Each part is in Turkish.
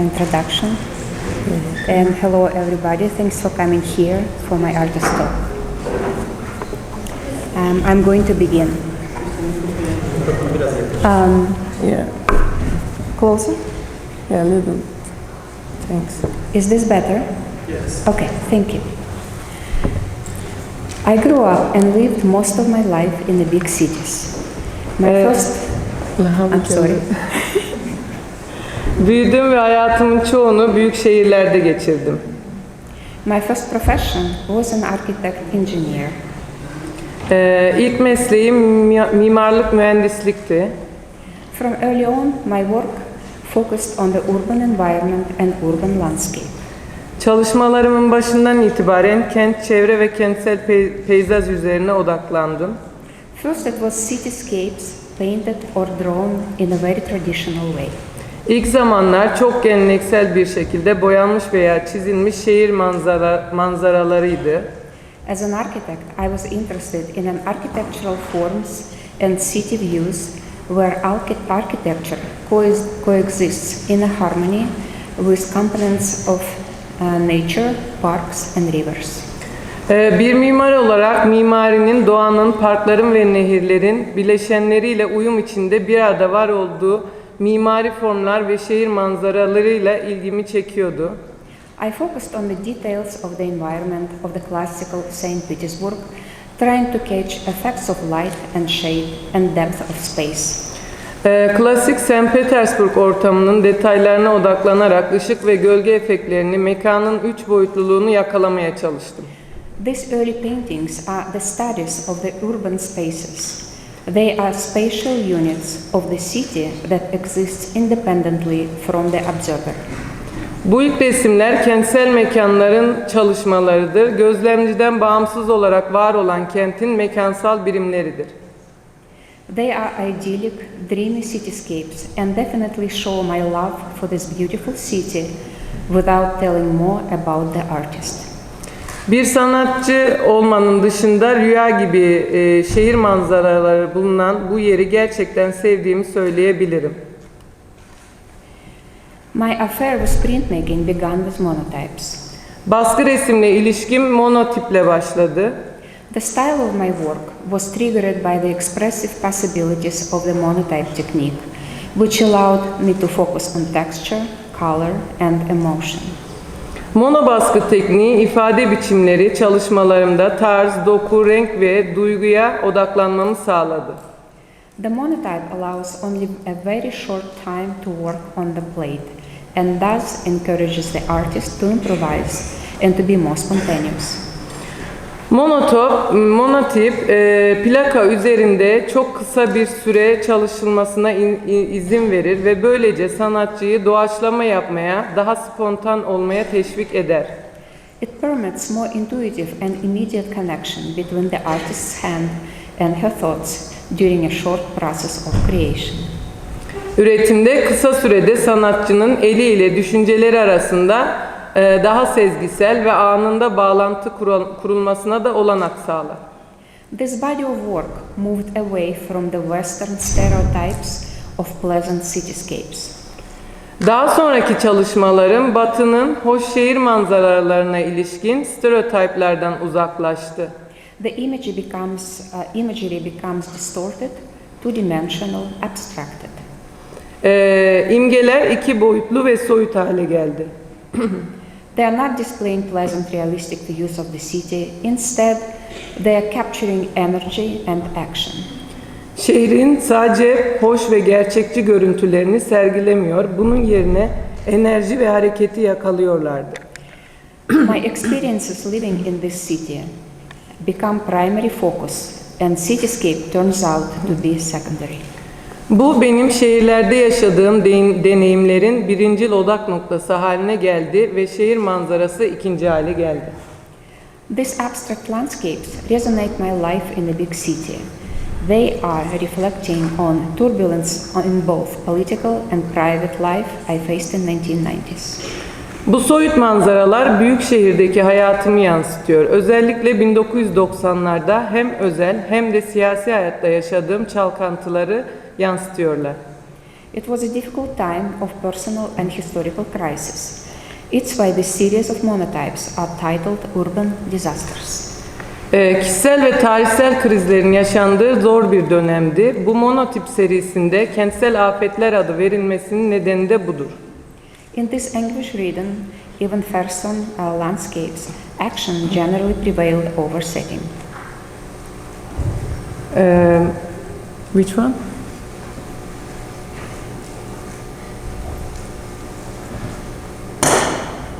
introduction. And hello, everybody. Thanks for coming here for my artist talk. Um, I'm going to begin. Yeah. Closer? Yeah, a little. Thanks. Is this better? Yes. Okay, thank you. I grew up and lived most of my life in the big cities. My Uh, first, I'm sorry. Büyüdüm ve hayatımın çoğunu büyük şehirlerde geçirdim. My first profession was an architect engineer. Ee, ilk mesleğim mi- mimarlık mühendislikti. From early on, my work focused on the urban environment and urban landscape. Çalışmalarımın başından itibaren kent, çevre ve kentsel pe- peyzaj üzerine odaklandım. First, it was cityscapes painted or drawn in a very traditional way. İlk zamanlar çok geleneksel bir şekilde boyanmış veya çizilmiş şehir manzara, manzaralarıydı. As an architect, I was interested in an architectural forms and city views where archi- architecture coex- coexists in a harmony with components of uh, nature, parks, and rivers. Ee, Bir mimar olarak mimarinin doğanın, parkların ve nehirlerin bileşenleriyle uyum içinde bir arada var olduğu mimari formlar ve şehir manzaralarıyla ilgimi çekiyordu. I focused on the details of the environment of the classical St. Petersburg, trying to catch effects of light and shade and depth of space. Ee, Klasik St. Petersburg ortamının detaylarına odaklanarak ışık ve gölge efektlerini, mekanın üç boyutluluğunu yakalamaya çalıştım. These early paintings are the studies of the urban spaces. They are spatial units of the city that exists independently from the observer. Bu ilk resimler kentsel mekanların çalışmalarıdır. Gözlemciden bağımsız olarak var olan kentin mekansal birimleridir. They are idyllic, dreamy cityscapes and definitely show my love for this beautiful city without telling more about the artist. Bir sanatçı olmanın dışında rüya gibi e, şehir manzaraları bulunan bu yeri gerçekten sevdiğimi söyleyebilirim. My affair with printmaking began with monotypes. Baskı resimle ilişkim monotiple başladı. The style of my work was triggered by the expressive possibilities of the monotype technique, which allowed me to focus on texture, color, and emotion. Mono baskı tekniği ifade biçimleri çalışmalarımda tarz, doku, renk ve duyguya odaklanmamı sağladı. The monotype allows only a very short time to work on the plate and thus encourages the artist to improvise and to be more spontaneous. Monotop, monotip, e, plaka üzerinde çok kısa bir süre çalışılmasına in- i- izin verir ve böylece sanatçıyı doğaçlama yapmaya, daha spontan olmaya teşvik eder. It permits more intuitive and immediate connection between the artist's hand and her thoughts during a short process of creation. Üretimde kısa sürede sanatçının eli ile düşünceleri arasında daha sezgisel ve anında bağlantı kurul- kurulmasına da olanak sağlar. This body of work moved away from the Western stereotypes of pleasant cityscapes. Daha sonraki çalışmalarım Batı'nın hoş şehir manzaralarına ilişkin stereotiplerden uzaklaştı. The imagery becomes, uh, imagery becomes distorted, two-dimensional, abstracted. Ee, imgeler iki boyutlu ve soyut hale geldi. They are not displaying pleasant, realistic views of the city. Instead, they are capturing energy and action. Şehrin sadece hoş ve gerçekçi görüntülerini sergilemiyor, bunun yerine enerji ve hareketi yakalıyorlardı. My experiences living in this city become primary focus, and cityscape turns out to be secondary. Bu benim şehirlerde yaşadığım de- deneyimlerin birincil odak noktası haline geldi ve şehir manzarası ikinci hale geldi. These abstract landscapes resonate my life in a big city. They are reflecting on turbulence in both political and private life I faced in 1990s. Bu soyut manzaralar büyük şehirdeki hayatımı yansıtıyor. Özellikle 1990'larda hem özel hem de siyasi hayatta yaşadığım çalkantıları yansıtıyorlar. It was a difficult time of personal and historical crisis. It's why this series of monotypes are titled Urban Disasters. Ee, kişisel ve tarihsel krizlerin yaşandığı zor bir dönemdi. Bu monotip serisinde kentsel afetler adı verilmesinin nedeni de budur. In this anguish-ridden, even person uh, landscapes, action generally prevailed over setting. Ee, which one?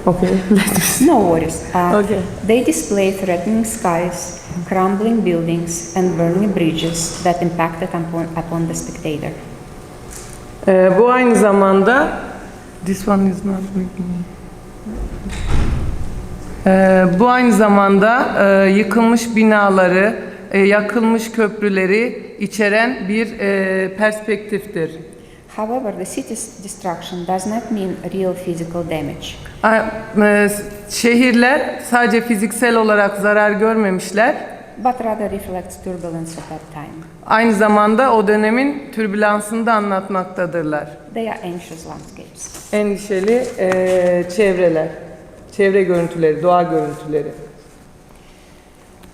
Okay. No worries. Uh, Okay. They display threatening skies, crumbling buildings, and burning bridges that impacted upon, upon the spectator. Ee, bu aynı zamanda this one is not making Ee, bu aynı zamanda e, yıkılmış binaları, e, yakılmış köprüleri içeren bir e, perspektiftir. However, the city's destruction does not mean real physical damage. E, Şehirler sadece fiziksel olarak zarar görmemişler, but rather reflects turbulence of that time. aynı zamanda o dönemin türbülansını da anlatmaktadırlar. They are anxious landscapes. Endişeli e, çevreler, çevre görüntüleri, doğa görüntüleri.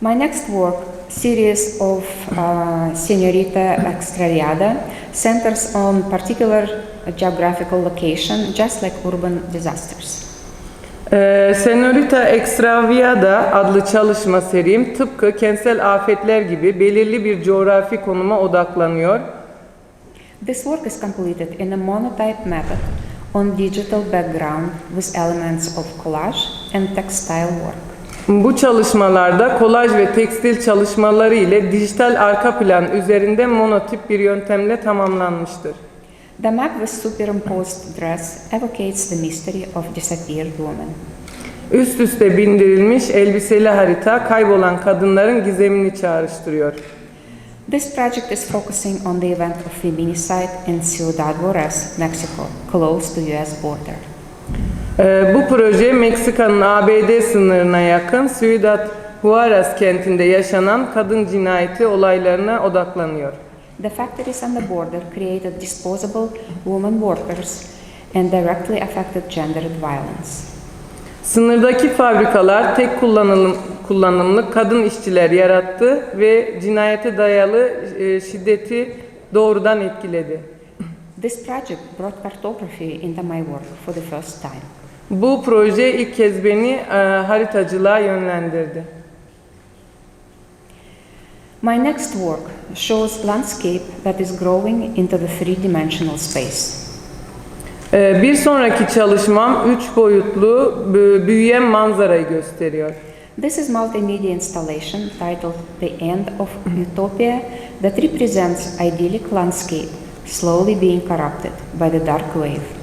My next work, series of uh, Senorita Extraliada, centers on particular geographical location, just like urban disasters. Ee, Senorita Extraviada adlı çalışma serim tıpkı kentsel afetler gibi belirli bir coğrafi konuma odaklanıyor. This work is completed in a monotype method on digital background with elements of collage and textile work. Bu çalışmalarda kolaj ve tekstil çalışmaları ile dijital arka plan üzerinde monotip bir yöntemle tamamlanmıştır. The map with superimposed dress evocates the mystery of disappeared women. Üst üste bindirilmiş elbiseli harita kaybolan kadınların gizemini çağrıştırıyor. This project is focusing on the event of feminicide in Ciudad Juarez, Mexico, close to US border. Ee, bu proje Meksika'nın ABD sınırına yakın Ciudad Juarez kentinde yaşanan kadın cinayeti olaylarına odaklanıyor. The factories on the border created disposable women workers and directly affected gendered violence. Sınırdaki fabrikalar tek kullanılım, kullanımlık kadın işçiler yarattı ve cinayete dayalı e, şiddeti doğrudan etkiledi. This project brought cartography into my work for the first time. Bu proje ilk kez beni e, haritacılığa yönlendirdi. My next work shows landscape that is growing into the three-dimensional space. E, bir sonraki çalışmam üç boyutlu bü- büyüyen manzarayı gösteriyor. This is multimedia installation titled The End of Utopia that represents idyllic landscape slowly being corrupted by the dark wave.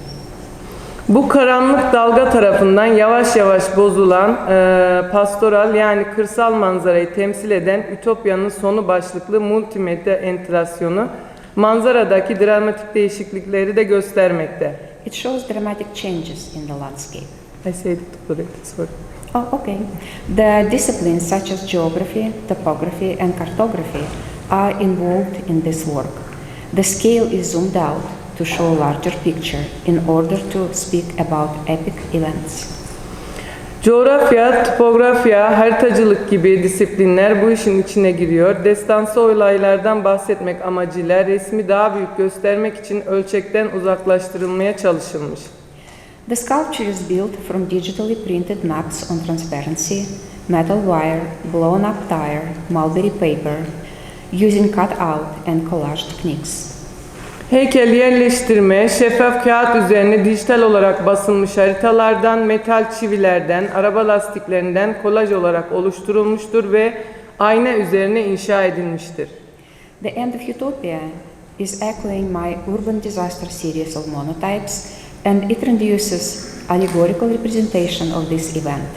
Bu karanlık dalga tarafından yavaş yavaş bozulan e, pastoral yani kırsal manzarayı temsil eden Ütopya'nın sonu başlıklı multimedya entegrasyonu manzaradaki dramatik değişiklikleri de göstermekte. It shows dramatic changes in the landscape. I said it correctly, sorry. Oh, okay. The disciplines such as geography, topography, and cartography are involved in this work. The scale is zoomed out to show larger picture in order to speak about epic events. Coğrafya, topografya, haritacılık gibi disiplinler bu işin içine giriyor. Destansı olaylardan bahsetmek amacıyla resmi daha büyük göstermek için ölçekten uzaklaştırılmaya çalışılmış. The sculpture is built from digitally printed maps on transparency, metal wire, blown up tire, mulberry paper, using cut-out and collage techniques. Heykel yerleştirme, şeffaf kağıt üzerine dijital olarak basılmış haritalardan, metal çivilerden, araba lastiklerinden kolaj olarak oluşturulmuştur ve ayna üzerine inşa edilmiştir. The End of Utopia is echoing my urban disaster series of monotypes and it introduces allegorical representation of this event.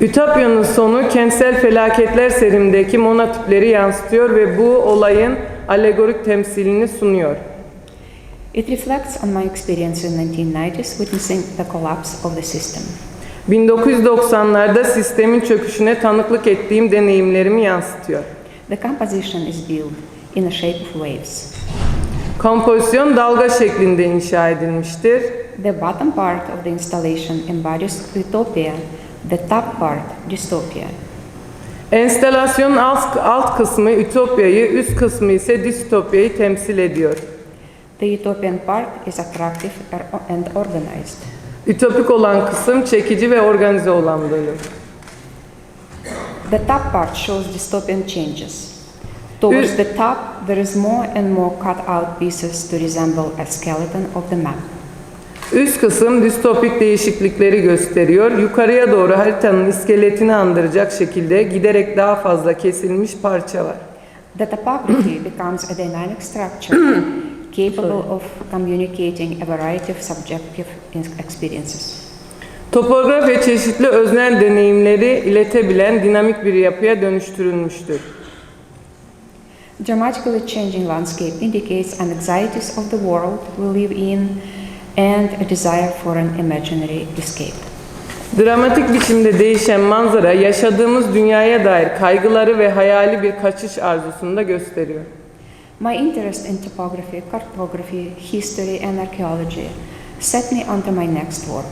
Ütopya'nın sonu kentsel felaketler serimdeki monotipleri yansıtıyor ve bu olayın alegorik temsilini sunuyor. It reflects on my experience in 1990s witnessing the collapse of the system. 1990'larda sistemin çöküşüne tanıklık ettiğim deneyimlerimi yansıtıyor. The composition is built in the shape of waves. Kompozisyon dalga şeklinde inşa edilmiştir. The bottom part of the installation embodies utopia, the top part dystopia. Enstalasyonun alt, alt kısmı Ütopya'yı, üst kısmı ise distopyayı temsil ediyor. The utopian part is attractive er- and organized. Ütopik olan kısım çekici ve organize olan bölüm. The top part shows dystopian changes. Towards Ü- the top, there is more and more cut out pieces to resemble a skeleton of the map. Üst kısım distopik değişiklikleri gösteriyor. Yukarıya doğru haritanın iskeletini andıracak şekilde giderek daha fazla kesilmiş parça var. The topography becomes a dynamic structure capable of communicating a variety of subjective experiences. Topografi çeşitli öznel deneyimleri iletebilen dinamik bir yapıya dönüştürülmüştür. Dramatically changing landscape indicates anxieties of the world we live in and a desire for an imaginary escape. Dramatik biçimde değişen manzara yaşadığımız dünyaya dair kaygıları ve hayali bir kaçış arzusunu da gösteriyor. My interest in topography, cartography, history, and archaeology set me onto my next work.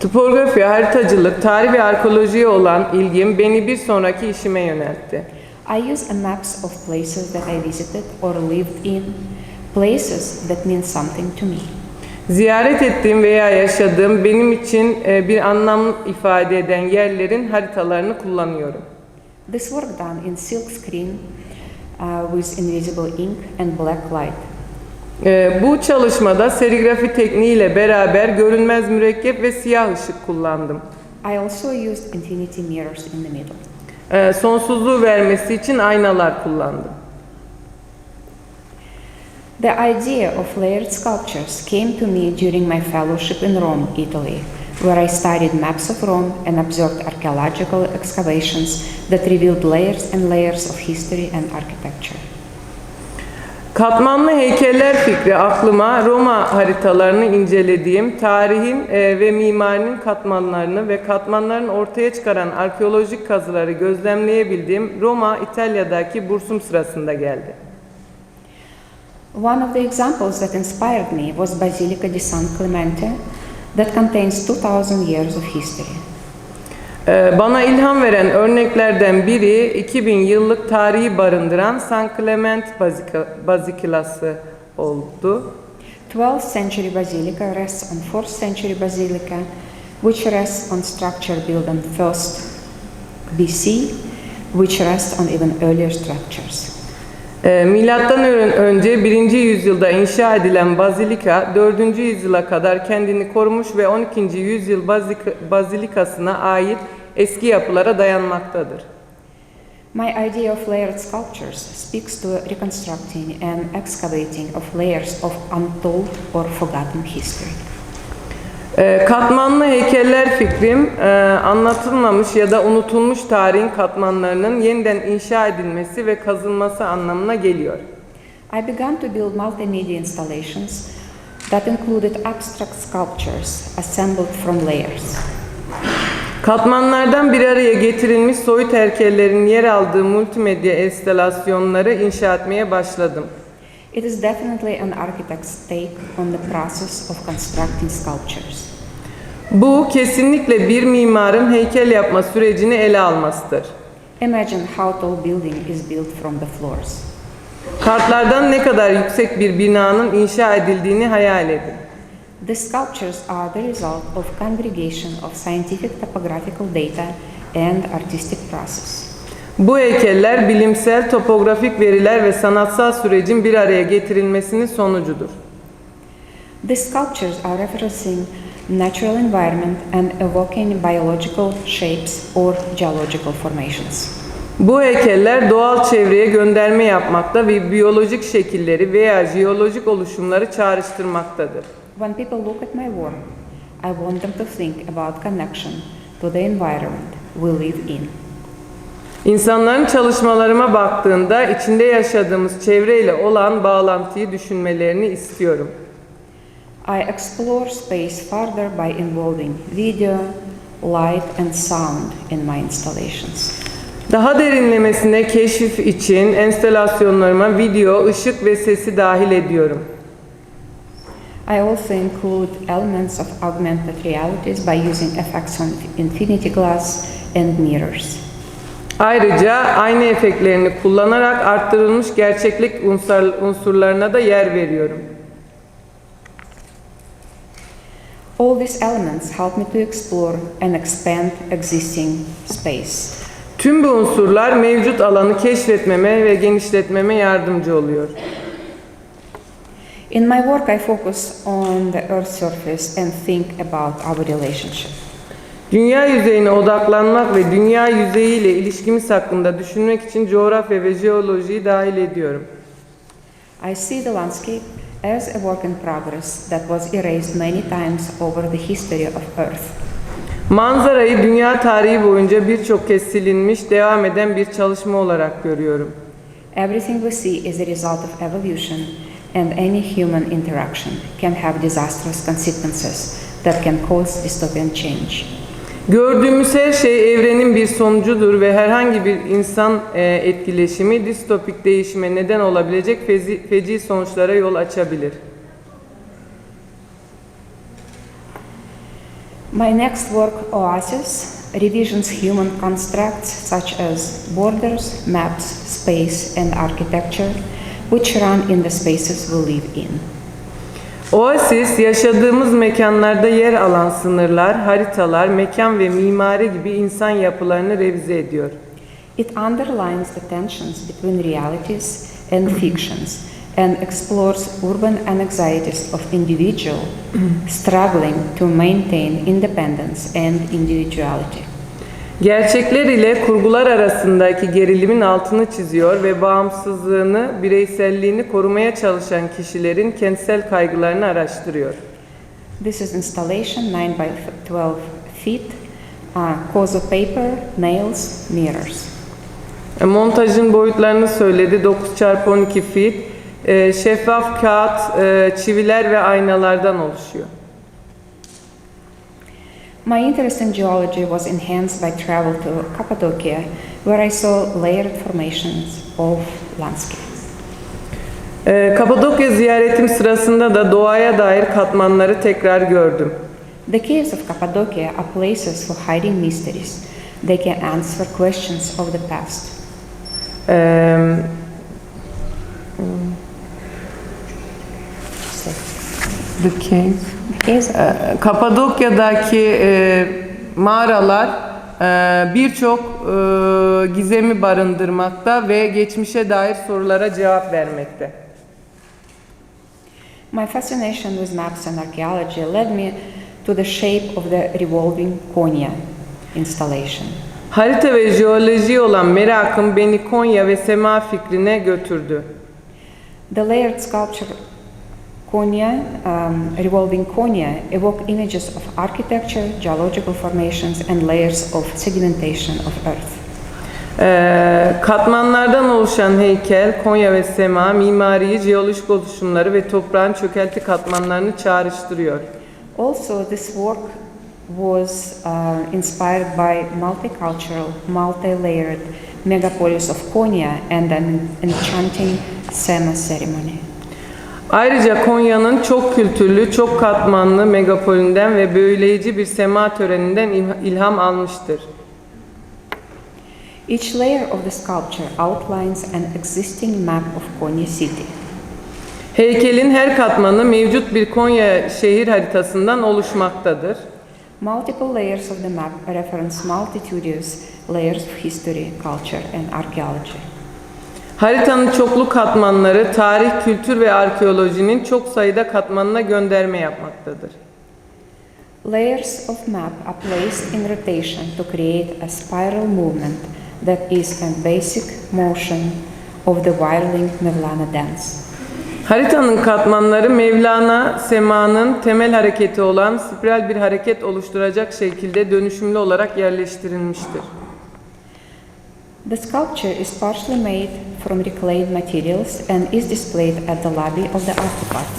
Topografi, haritacılık, tarih ve arkeolojiye olan ilgim beni bir sonraki işime yöneltti. I use a maps of places that I visited or lived in, places that mean something to me. Ziyaret ettiğim veya yaşadığım benim için e, bir anlam ifade eden yerlerin haritalarını kullanıyorum. This work done in silk screen uh, with invisible ink and black light. E, Bu çalışmada serigrafi tekniğiyle beraber görünmez mürekkep ve siyah ışık kullandım. I also used infinity mirrors in the middle. E, Sonsuzluğu vermesi için aynalar kullandım. The idea of layered sculptures came to me during my fellowship in Rome, Italy, where I studied maps of Rome and observed archaeological excavations that revealed layers and layers of history and architecture. Katmanlı heykeller fikri aklıma Roma haritalarını incelediğim, tarihin e, ve mimarinin katmanlarını ve katmanların ortaya çıkaran arkeolojik kazıları gözlemleyebildiğim Roma, İtalya'daki bursum sırasında geldi. One of the examples that inspired me was Basilica di San Clemente, that contains 2000 years of history. Bana ilham veren örneklerden biri 2000 yıllık tarihi barındıran San Clement Bazikilası oldu. 12th century basilica rests on 4th century basilica, which rests on structure built on 1st BC, which rests on even earlier structures. E, Milattan ön- önce 1. yüzyılda inşa edilen bazilika 4. yüzyıla kadar kendini korumuş ve 12. yüzyıl bazilikasına ait eski yapılara dayanmaktadır. My idea of layered sculptures speaks to reconstructing and excavating of layers of untold or forgotten history. E, Katmanlı heykeller fikrim e, anlatılmamış ya da unutulmuş tarihin katmanlarının yeniden inşa edilmesi ve kazılması anlamına geliyor. I began to build multimedia installations that included abstract sculptures assembled from layers. Katmanlardan bir araya getirilmiş soyut heykellerin yer aldığı multimedya enstalasyonları inşa etmeye başladım. It is definitely an architect's take on the process of constructing sculptures. Bu kesinlikle bir mimarın heykel yapma sürecini ele almasıdır. Imagine how tall building is built from the floors. Kartlardan ne kadar yüksek bir binanın inşa edildiğini hayal edin. The sculptures are the result of congregation of scientific topographical data and artistic process. Bu heykeller bilimsel, topografik veriler ve sanatsal sürecin bir araya getirilmesinin sonucudur. The sculptures are referencing natural environment and evoking biological shapes or geological formations. Bu heykeller doğal çevreye gönderme yapmakta ve biyolojik şekilleri veya jeolojik oluşumları çağrıştırmaktadır. When people look at my work, I want them to think about connection to the environment we live in. İnsanların çalışmalarıma baktığında içinde yaşadığımız çevreyle olan bağlantıyı düşünmelerini istiyorum. I explore space further by involving video, light, and sound in my installations. Daha derinlemesine keşif için enstalasyonlarıma video, ışık ve sesi dahil ediyorum. I also include elements of augmented realities by using effects on infinity glass and mirrors. Ayrıca ayna efektlerini kullanarak arttırılmış gerçeklik unsur- unsurlarına da yer veriyorum. All these elements help me to explore and expand existing space. Tüm bu unsurlar mevcut alanı keşfetmeme ve genişletmeme yardımcı oluyor. In my work, I focus on the Earth's surface and think about our relationship. Dünya yüzeyine odaklanmak ve dünya yüzeyiyle ilişkimiz hakkında düşünmek için coğrafya ve jeolojiyi dahil ediyorum. I see the landscape as a work in progress that was erased many times over the history of Earth. Manzarayı dünya tarihi boyunca birçok kez silinmiş, devam eden bir çalışma olarak görüyorum. Everything we see is a result of evolution, and any human interaction can have disastrous consequences that can cause dystopian change. Gördüğümüz her şey evrenin bir sonucudur ve herhangi bir insan e, etkileşimi distopik değişime neden olabilecek fezi, feci sonuçlara yol açabilir. My next work, Oasis, revisions human constructs such as borders, maps, space, and architecture, which run in the spaces we live in. Oasis, yaşadığımız mekanlarda yer alan sınırlar, haritalar, mekan ve mimari gibi insan yapılarını revize ediyor. It underlines the tensions between realities and fictions and explores urban anxieties of individual struggling to maintain independence and individuality. Gerçekler ile kurgular arasındaki gerilimin altını çiziyor ve bağımsızlığını, bireyselliğini korumaya çalışan kişilerin kentsel kaygılarını araştırıyor. This is installation 9 by 12 feet, uh, cause of paper, nails, mirrors. E, Montajın boyutlarını söyledi. 9 çarpı 12 feet. E, şeffaf kağıt, e, çiviler ve aynalardan oluşuyor. My interest in geology was enhanced by travel to Cappadocia, where I saw layered formations of landscapes. E, Kapadokya ziyaretim sırasında da doğaya dair katmanları tekrar gördüm. The caves of Cappadocia are places for hiding mysteries. They can answer questions of the past. E, The cave. E, Kapadokya'daki e, mağaralar e, birçok e, gizemi barındırmakta ve geçmişe dair sorulara cevap vermekte. My fascination with maps and archaeology led me to the shape of the revolving Konya installation. Harita ve jeoloji olan merakım beni Konya ve sema fikrine götürdü. The layered sculpture Konya, um, revolving Konya, evoke images of architecture, geological formations, and layers of sedimentation of Earth. Ee, katmanlardan oluşan heykel, Konya ve sema, mimariyi, jeolojik oluşumları ve toprağın çökelti katmanlarını çağrıştırıyor. Also, this work was uh, inspired by multicultural, multi-layered megapolis of Konya and an enchanting Sema ceremony. Ayrıca Konya'nın çok kültürlü, çok katmanlı megapolinden ve büyüleyici bir sema töreninden ilha- ilham almıştır. Each layer of the sculpture outlines an existing map of Konya city. Heykelin her katmanı mevcut bir Konya şehir haritasından oluşmaktadır. Multiple layers of the map reference multitudinous layers of history, culture, and archaeology. Haritanın çoklu katmanları tarih, kültür ve arkeolojinin çok sayıda katmanına gönderme yapmaktadır. Layers of map are placed in rotation to create a spiral movement that is a basic motion of the whirling Mevlana dance. Haritanın katmanları Mevlana semanın temel hareketi olan spiral bir hareket oluşturacak şekilde dönüşümlü olarak yerleştirilmiştir. The sculpture is partially made from reclaimed materials and is displayed at the lobby of the artifact.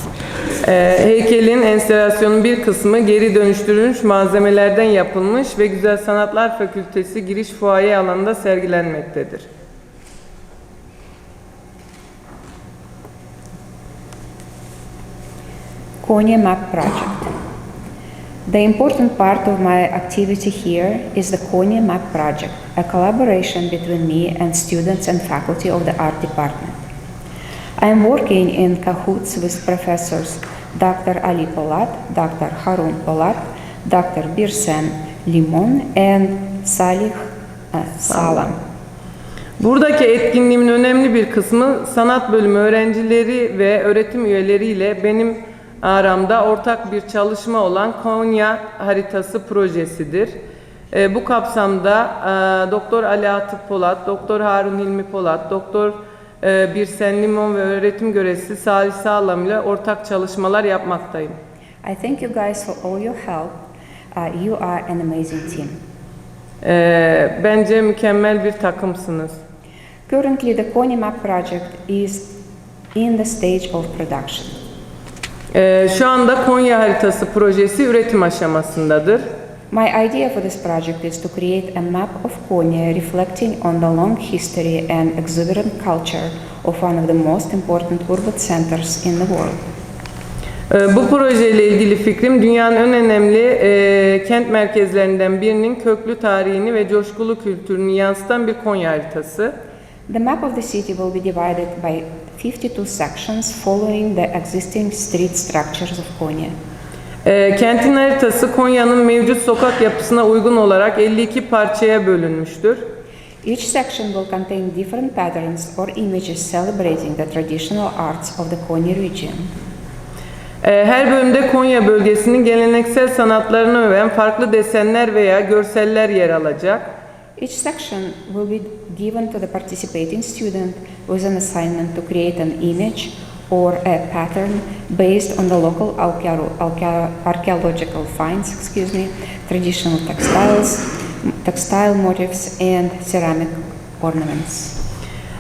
Ee, heykelin enstalasyonun bir kısmı geri dönüştürülmüş malzemelerden yapılmış ve Güzel Sanatlar Fakültesi giriş fuaye alanında sergilenmektedir. Konya Map Project. The important part of my activity here is the Konya Map Project, a collaboration between me and students and faculty of the art department. I am working in cahoots with professors Dr. Ali Polat, Dr. Harun Polat, Dr. Birsen Limon, and Salih uh, Salam. Buradaki etkinliğimin önemli bir kısmı sanat bölümü öğrencileri ve öğretim üyeleriyle benim aramda ortak bir çalışma olan Konya haritası projesidir. E, bu kapsamda e, Doktor Ali Atıf Polat, Doktor Harun Hilmi Polat, Doktor e, Birsen Limon ve öğretim görevlisi Salih Sağlam ile ortak çalışmalar yapmaktayım. I thank you guys for all your help. Uh, you are an amazing team. E, bence mükemmel bir takımsınız. Currently, the Konya Map project is in the stage of production. E, şu anda Konya haritası projesi üretim aşamasındadır. My idea for this project is to create a map of Konya reflecting on the long history and exuberant culture of one of the most important urban centers in the world. Ee, Bu projeyle ilgili fikrim dünyanın en önemli e, kent merkezlerinden birinin köklü tarihini ve coşkulu kültürünü yansıtan bir Konya haritası. The map of the city will be divided by 52 sections following the existing street structures of Konya. Ee, kentin haritası Konya'nın mevcut sokak yapısına uygun olarak 52 parçaya bölünmüştür. Each section will contain different patterns or images celebrating the traditional arts of the Konya region. Ee, her bölümde Konya bölgesinin geleneksel sanatlarını öven farklı desenler veya görseller yer alacak. Each section will be given to the participating student with an assignment to create an image or a pattern based on the local archaeo- archaeo- archaeological finds, excuse me, traditional textiles, textile motifs, and ceramic ornaments.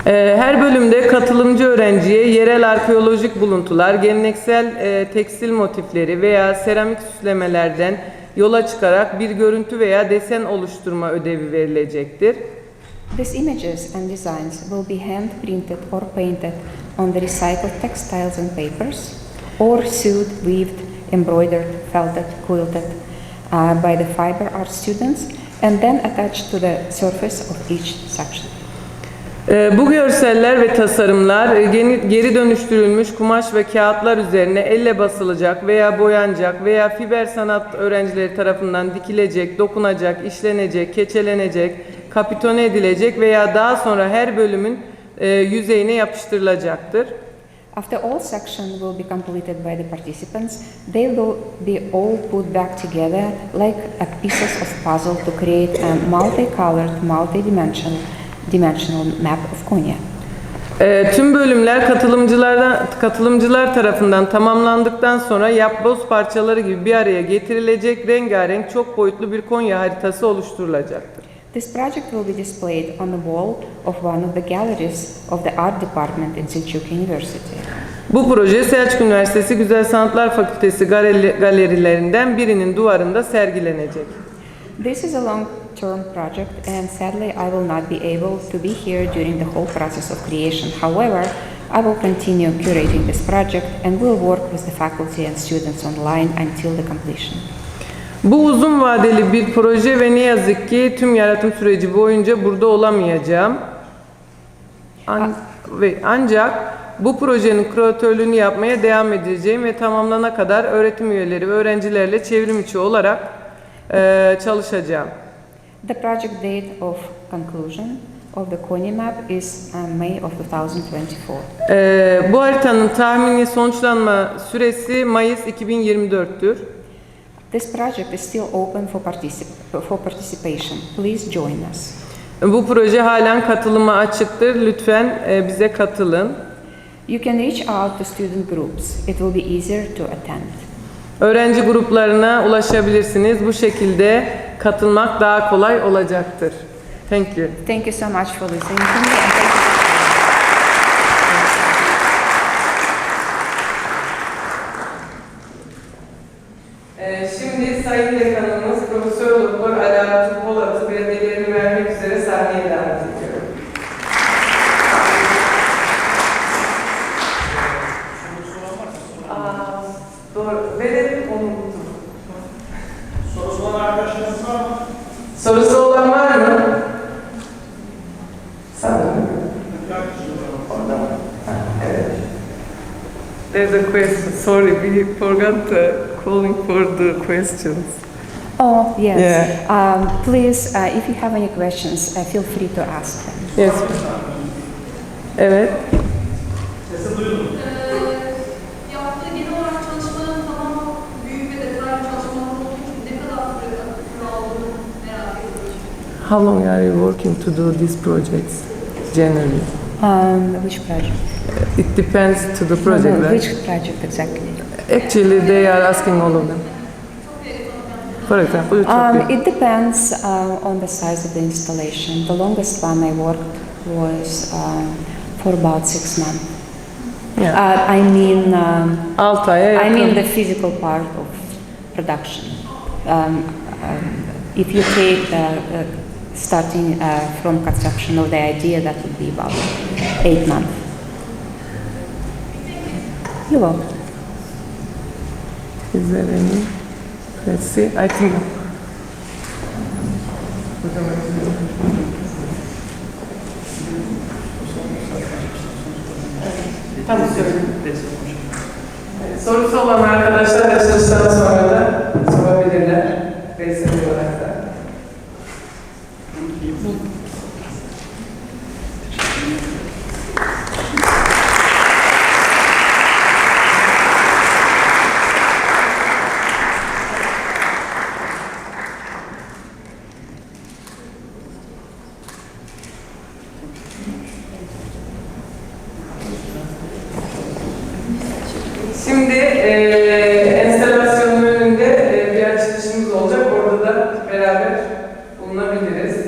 Ee, Her bölümde katılımcı öğrenciye yerel arkeolojik buluntular, geleneksel e, tekstil motifleri veya seramik süslemelerden yola çıkarak bir görüntü veya desen oluşturma ödevi verilecektir. These images and designs will be hand printed or painted on the recycled textiles and papers, or sewed, weaved, embroidered, felted, quilted uh, by the fiber art students, and then attached to the surface of each section. Ee, Bu görseller ve tasarımlar e, geri dönüştürülmüş kumaş ve kağıtlar üzerine elle basılacak veya boyanacak veya fiber sanat öğrencileri tarafından dikilecek, dokunacak, işlenecek, keçelenecek, kapitone edilecek veya daha sonra her bölümün e, yüzeyine yapıştırılacaktır. After all sections will be completed by the participants, they will be all put back together like pieces of puzzle to create a multicolored, multi-dimensional dimensional map of Konya. Ee, tüm bölümler katılımcılardan katılımcılar tarafından tamamlandıktan sonra yapboz parçaları gibi bir araya getirilecek rengarenk çok boyutlu bir Konya haritası oluşturulacaktır. This project will be displayed on the wall of one of the galleries of the art department in Selçuk University. Bu proje Selçuk Üniversitesi Güzel Sanatlar Fakültesi galeri- galerilerinden birinin duvarında sergilenecek. This is a long-term project and sadly I will not be able to be here during the whole process of creation. However, I will continue curating this project and will work with the faculty and students online until the completion. Bu uzun vadeli bir proje ve ne yazık ki tüm yaratım süreci boyunca burada olamayacağım. An- ve ancak bu projenin küratörlüğünü yapmaya devam edeceğim ve tamamlanana kadar öğretim üyeleri ve öğrencilerle çevrim içi olarak eee, çalışacağım. The project date of conclusion of the Konya map is uh, May of 2024. Eee, bu haritanın tahmini sonuçlanma süresi Mayıs 2024'tür. This project is still open for, particip- for participation. Please join us. Bu proje halen katılıma açıktır. Lütfen e, bize katılın. You can reach out to student groups. It will be easier to attend. Öğrenci gruplarına ulaşabilirsiniz. Bu şekilde katılmak daha kolay olacaktır. Thank you. Thank you so much for listening. The questions. Oh, yes. Yeah. Um, please, uh, if you have any questions, uh, feel free to ask them. Yes. Evet. Sesi duydum. Ee, yaptığı genel olarak çalışmaların tamam büyük ve detaylı çalışmalar olduğu için ne kadar süre, süre aldığını merak ediyorum. How long are you working to do these projects generally? Um, which project? It depends to the project, No, no, right? which project exactly? Actually, they are asking all of them. For example, Um, it depends uh, on the size of the installation. The longest one I worked was um, for about six months. Yeah. Uh, I mean, um, 6 aya I mean the physical part of production. Um, um, if you take uh, starting uh, from conception of the idea, that would be about eight months. You're welcome. Is there any? Let's see. I think. Tam. Sorusu olan arkadaşlar açılıştan sonra da sorabilirler. Resmi